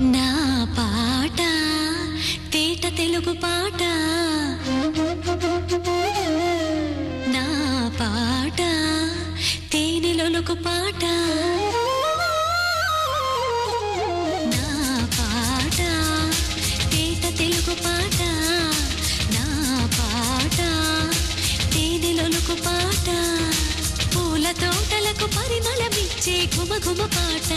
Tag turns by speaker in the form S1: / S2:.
S1: నా పాట తేట తెలుగు పాట. నా పాట తేనెలొలుకు పాట. నా పాట తేట తెలుగు పాట. నా పాట తేనెలొలుకు పాట. పూల తోటలకు పరిమళమిచ్చే గుమగుమ పాట.